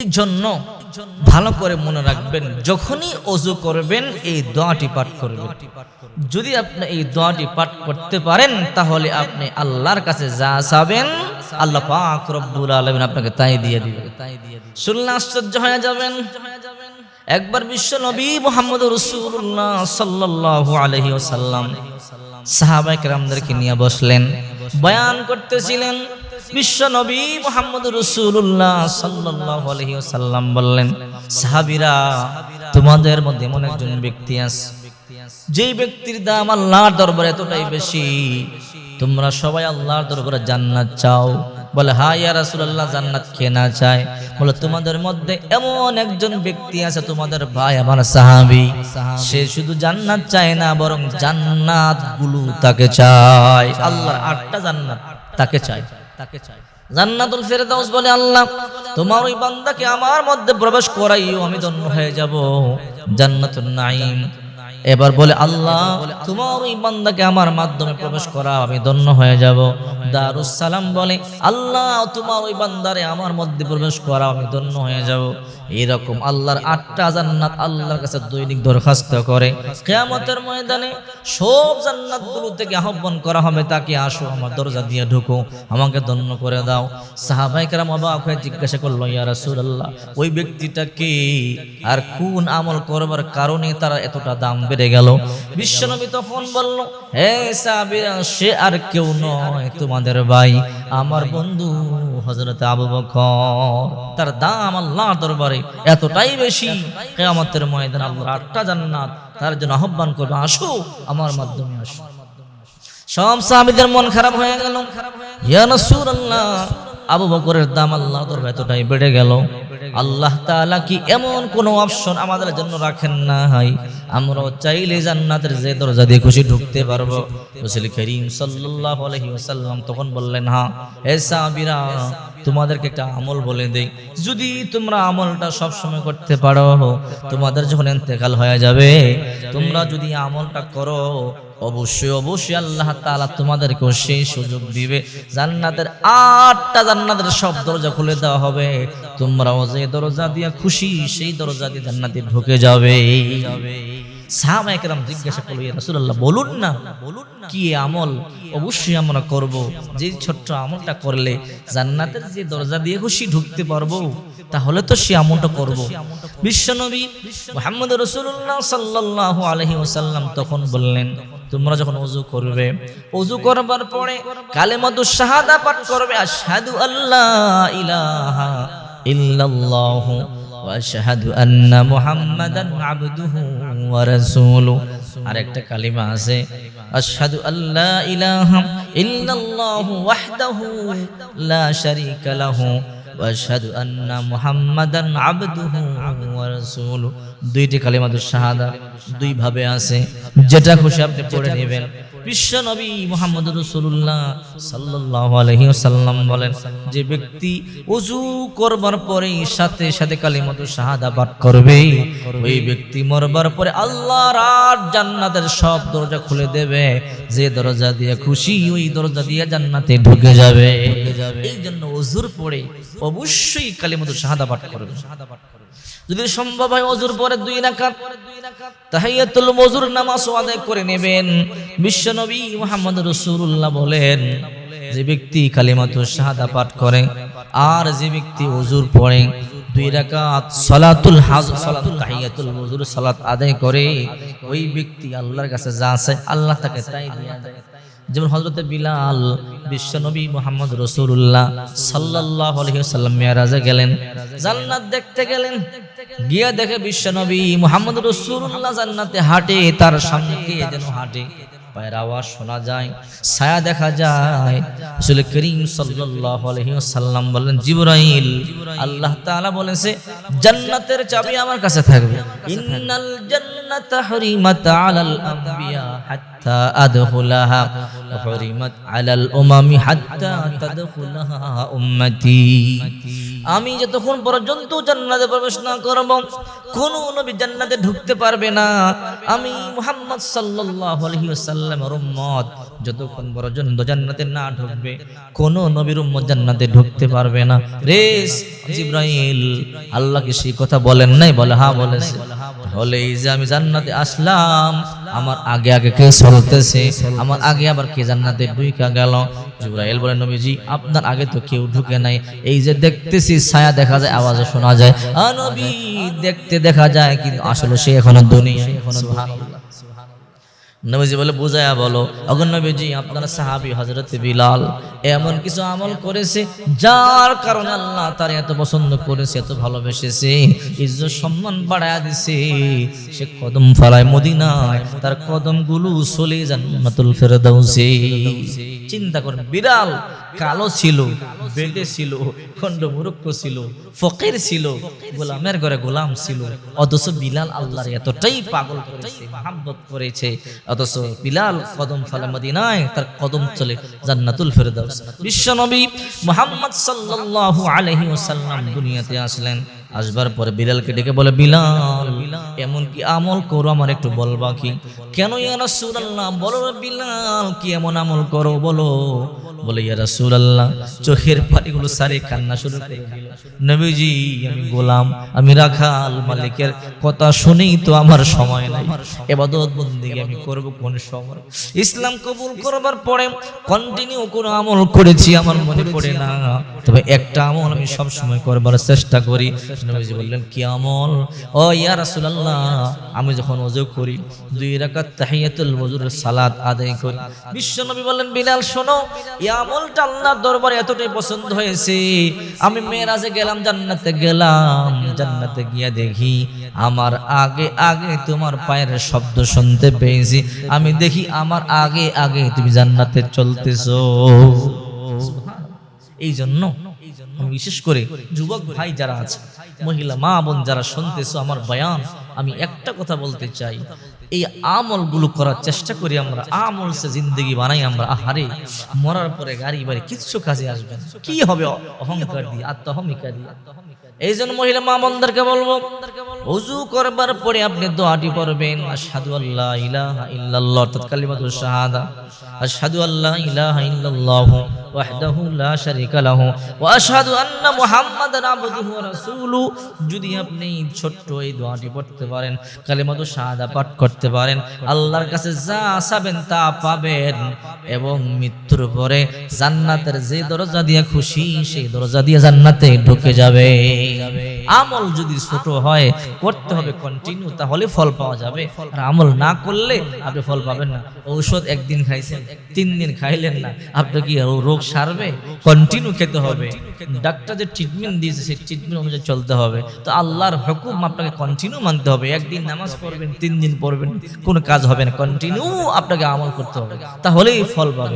জন্য ভালো করে মনে রাখবেন, যখনই অজু করবেন, এই দোয়াটি পাঠ করবেন। যদি আপনি এই দোয়াটি পাঠ করতে পারেন, তাহলে আপনি আল্লাহর কাছে যা চাবেন, আল্লাহ পাক রব্বুল আলামিন আপনাকে তাই দিয়ে দিবেন। শুনলে আশ্চর্য হয়ে যাবেন। একবার বিশ্ব নবী মোহাম্মদ রসুল্লাহ সাল্লাল্লাহু আলাইহি ওয়াসাল্লাম সাহাবাই কেরামদেরকে নিয়ে বসলেন, বয়ান করতেছিলেন। বিশ্ব নবী মোহাম্মদ রসুল্লাহ সাল্লাল্লাহু আলাইহি বললেন, সাহাবীরা, তোমাদের মধ্যে এমন একজন ব্যক্তি আছে, যেই ব্যক্তির দাম আল্লাহর দরবারে এতটাই বেশি। তোমরা সবাই আল্লাহর দরবারে জান্নাত চাও। বলে, হা, ইয়া রাসূলুল্লাহ, জান্নাত কে না চায়? বলে, তোমাদের মধ্যে এমন একজন ব্যক্তি আছে, তোমাদের ভাই, আমার সাহাবী। সে শুধু জান্নাত চায় না, বরং জান্নাতগুলো তাকে চায়। আল্লাহর আটটা জান্নাত তাকে চায়। তাকে চাই। জান্নাতুল ফেরদাউস বলে, আল্লাহ, তোমার ওই বান্দাকে আমার মধ্যে প্রবেশ করাইও, আমি ধন্য হয়ে যাব। জান্নাতুল নাঈম। এবার বলে, আল্লাহ, তোমার ওই বান্দাকে আমার মাধ্যমে প্রবেশ করা, আমি ধন্য হয়ে যাব। দারুস সালাম বলে, আল্লাহ, তোমার ওই বান্দারে আমার মধ্যে প্রবেশ করা, আমি ধন্য হয়ে যাব। এরকম আল্লাহর আটটা জান্নাত আল্লাহর কাছে দৈনিক দরখাস্ত করে। কেয়ামতের ময়দানে সব জান্নাতগুলো থেকে আহ্বান করা হবে, তাকে আসো, আমার দরজা দিয়ে ঢুকো, আমাকে ধন্য করে দাও। সাহাবাইকারাম অবাক হয়ে জিজ্ঞাসা করল, ইয়া রাসূলুল্লাহ, ওই ব্যক্তিটা কে? আর কোন আমল করবার কারণে তারা এতটা দাম বেড়ে গেল। বিশ্বনবী তখন বলল, হে সাহাবীরা, সে আর কেউ নয় তোমাদের ভাই। আমার বন্ধু হযরত আবু বকর, তার দাম আল্লাহর দরবারে এতটাই বেশি। কিয়ামতের ময়দানে আল্লাহর আটটা জান্নাত, তার জন্য আহ্বান করবে, আসো, আমার মাধ্যমে আসো। সব সাহাবীদের মন খারাপ হয়ে গেল। ইয়া রাসূলুল্লাহ আবু বকরের দাম আল্লাহ তোর এতটাই বেড়ে গেল। আল্লাহ তালা কি এমন কোন অপশন আমাদের জন্য রাখেন না হাই আমরাও চাইলে জান্নাতের যে দরজা দিয়ে খুশি ঢুকতে পারব। রসুল করিম সাল্লাহ তখন বললেন হ্যাঁ এ সাহাবীরা তোমাদেরকে একটা আমল বলে দেই। যদি তোমরা আমলটা সব সময় করতে পারো, তোমাদের যখন ইন্তেকাল হয়ে যাবে, তোমরা যদি আমলটা করো, অবশ্যই অবশ্যই আল্লাহ তাআলা তোমাদেরকেও সেই সুযোগ দিবে। জান্নাতের আটটা জান্নাতের সব দরজা খুলে দেওয়া হবে। তোমরাও যে দরজা দিয়ে খুশি, সেই দরজা দিয়ে জান্নাতে ঢুকে যাবে। সাহাবা একরাম জিজ্ঞাসা করল, ইয়া রাসূলুল্লাহ, বলুন না বলুন কি আমল? অবশ্যই আমরা করব। যে ছোট্ট আমলটা করলে জান্নাতের যে দরজা দিয়ে খুশি ঢুকতে পারব, তাহলে তো সে আমলটা করব। বিশ্বনবী মুহাম্মদ রাসূলুল্লাহ সাল্লাল্লাহু আলাইহি ওয়াসাল্লাম তখন বললেন, তোমরা যখন ওযু করবে ওযু করবার পরে কালে কালেমাতু শাহাদা পাঠ করবে, আশহাদু আল্লাহ ইলাহা ইল্লাল্লাহু আন্না মুহাম্মাদান আবদুহু ওয়া রাসূলুহু আরেকটা কালিমা আছে আশহাদু আল্লা ইলাহা ইল্লাল্লাহু ওয়াহদাহু লা শারীকা লাহু ওয়াশহাদু আন্না মুহাম্মাদান আবদুহু ওয়া রাসূলুহু দুইটি কালিমাতুশ শাহাদা দুই ভাবে আছে, যেটা খুশি আপনি পড়ে নেবেন। বিশ্ব নবী মোহাম্মদ রসুল্লাহ সাল্লাহ আলহিসাল্লাম বলেন, যে ব্যক্তি উজু করবার পরে সাথে সাথে কালিমত শাহাদা পাঠ করবে, ওই ব্যক্তি মরবার পরে আল্লাহ রাত জান্নাতের সব দরজা খুলে দেবে, যে দরজা দিয়ে খুশি, ওই দরজা দিয়ে জান্নাতে ঢুকে যাবে। এই জন্য উজুর পরে অবশ্যই কালিমত শাহাদা পাঠ করবে। শাহাদা পাঠ যদি সম্ভব হয় অজুর পরে দুই রাকাত মজুর নামাজ আদায় করে নেবেন। বলেন, যে ব্যক্তি শাহাদা পাঠ করে আর যে ব্যক্তি অজুর পড়ে দুই রাকাত সালাতুল হাজ, সালাতুল তাহিয়াতুল মজুর সালাত আদায় করে, ওই ব্যক্তি আল্লাহর কাছে যা আছে আল্লাহ তাকে তাই দিয়ে দেয়। যেমন হজরত বিলাল বিশ্বনবী মোহাম্মদ রসুল্লাহ সাল্লাহ মেয়ারাজে গেলেন। জান্নাত দেখতে গেলেন। গিয়া দেখে বিশ্বনবী মোহাম্মদ রসুল্লাহ জান্নাতে হাঁটে, তার সামনে যেন হাঁটে। পায়ের আওয়াজ শোনা যায়, ছায়া দেখা যায়। রসুল করিম সাল্লাল্লাহু আলাইহি ওয়াসাল্লাম বললেন, জিবরাইল। আল্লাহ তাআলা বলেছে জান্নাতের চাবি আমার কাছে থাকবে। ইন্নাল জান্নাতা হরিমাত আলাল আম্বিয়া হাত্তা আদখুলাহা হরিমাত আলাল উমামি হাত্তা তাদখুলাহা উম্মতি। আমি যতক্ষণ পর্যন্ত জান্নাতে প্রবেশ না করব, কোন নবী জান্নাতে ঢুকতে পারবে না। আমি মুহাম্মদ সাল্লাল্লাহু আলাইহি ওয়াসাল্লামের উম্মত, যতক্ষণ পর্যন্ত জান্নাতে না ঢুকবে, কোন নবীর উম্মত জান্নাতে ঢুকতে পারবে না। রেস, জিব্রাইল আল্লাহকে সেই কথা বলেন নাই? বলে হ্যাঁ বলেছে। তাহলে এই যে আমি জান্নাতে আসলাম, আমার আগে আগে কে চলতেছে, আমার আগে আবার কে জান্নাতে ঢুকা গেল? জুবরাইল বলেন, নবীজি, আপনার আগে তো কেউ ঢুকে নাই। এই যে দেখতেছি, ছায়া দেখা যায়, আওয়াজও শোনা যায়। নবী, দেখতে দেখা যায়, কিন্তু আসলে সে এখনও দুনিয়ায়, এখনও সুবহানাল্লাহ নবীজি বলে বুঝায়া বলো অগর নবীজি, আপনার সাহাবী হজরত বিলাল এমন কিছু আমল করেছে যার কারণে আল্লাহ তার এত পছন্দ করেছে, এত ভালোবেসেছে, ইজ্জত সম্মান বাড়ায়া দিছে। সে কদম ফালায় মদিনায়, তার কদমগুলো চলে জান্নাতুল ফেরদাউসে। চিন্তা করেন বিড়াল কালো ছিল, বেটে ছিল খণ্ড মুরক্ষ ছিল, ফকির ছিল, গোলামের ঘরে গোলাম ছিল। অথচ বিলাল আল্লাহর এতটাই পাগল করেছে করেছে। অথচ বিলাল কদম ফলে মদিনায় তার কদম চলে জান্নাতুল ফেরদাউস। বিশ্বনবী মুহাম্মদ সাল্লাল্লাহু আলাইহি ওয়াসাল্লাম দুনিয়াতে আসলেন। আসবার পরে বিলালকে ডেকে বলে, বিলাল, এমন কি আমল করো? আমার একটু বলবা কি কেন ইয়া রাসূলুল্লাহ? বলো বিলাল, কি এমন আমল করো বলো। বলে, ইয়া রাসূলুল্লাহ, চোখের পানিগুলো সারে কান্না শুরু করে নবীজি, আমি গোলাম, আমি রাখাল মালিকের কথা শুনেই তো আমার সময় নাই। এবাদত বন্দিগি আমি করব কোন সময়? ইসলাম কবুল করবার পরে কন্টিনিউ কোন আমল করেছি, আমার মনে পড়ে না। তবে একটা আমল আমি সব সময় করবার চেষ্টা করি। নবীজি বললেন কি আমল ও ইয়া রাসূলুল্লাহ। আমি যখন ওযু করি দুই রাকাত তাহিয়াতুল ওযুর সালাত আদায় করি। বিশ্বনবী বললেন বিলাল শোনো এই আমলটা আল্লাহর দরবারে এতটাই পছন্দ হয়েছে। আমি মেরাজে গেলাম জান্নাতে গেলাম জান্নাতে গিয়া দেখি আমার আগে আগে তোমার পায়ের শব্দ শুনতে পেয়েছি। আমি দেখি আমার আগে আগে তুমি জান্নাতে চলতেছো। এই জন্য বিশেষ করে যুবক ভাই যারা আছে, মহিলা, মা, বোন যারা শুনতেছো আমার বয়ান, আমি একটা কথা বলতে চাই। এই আমলগুলো করার চেষ্টা করি আমরা, আমল সে জিন্দগি বানাই আমরা। আহারে, মরার পরে গাড়ি বাড়ি কিচ্ছু কাজে আসবে কি হবে অহংকার দিয়ে, আত্মহমিকা দিয়ে? এই জন্য মহিলা, মা, বোনদেরকে বলব উজু করবার পরে আপনি দোয়াটি পড়বেন, আশহাদু আল্লাহ ইলাহা ইল্লাল্লাহ, অর্থাৎ কালিমাতুল শাহাদা। আশহাদু আল্লাহ ইলাহা ইল্লাল্লাহ। ওয়াহদাহু لا شريك له واشهد ان محمد عبده ورسوله যদি আপনি ছোট্ট এই দোয়াটি পড়তে পারেন কালিমাতুল শাহাদা পাঠ করতে পারেন, আল্লাহর কাছে যা চাবেন তা পাবেন এবং মৃত্যুর পরে জান্নাতের যে দরজা দিয়ে খুশি, সেই দরজা দিয়ে জান্নাতে ঢুকে যাবে। আমল যদি ছোট হয়, করতে হবে কন্টিনিউ তাহলে ফল পাওয়া যাবে। আর আমল না করলে আপনি ফল পাবেন না। ঔষধ একদিন খাইছেন, তিন দিন খাইলেন না। আপনার কি রোগ সারবে? কন্টিনিউ খেতে হবে। ডাক্তার যে ট্রিটমেন্ট দিয়েছে, সেই ট্রিটমেন্ট অনুযায়ী চলতে হবে। তো আল্লাহর হুকুম আপনাকে কন্টিনিউ মানতে হবে। একদিন নামাজ পড়বেন, তিন দিন পড়বেন, কোনো কাজ হবে না। কন্টিনিউ আপনাকে আমল করতে হবে। তাহলেই ফল পাবে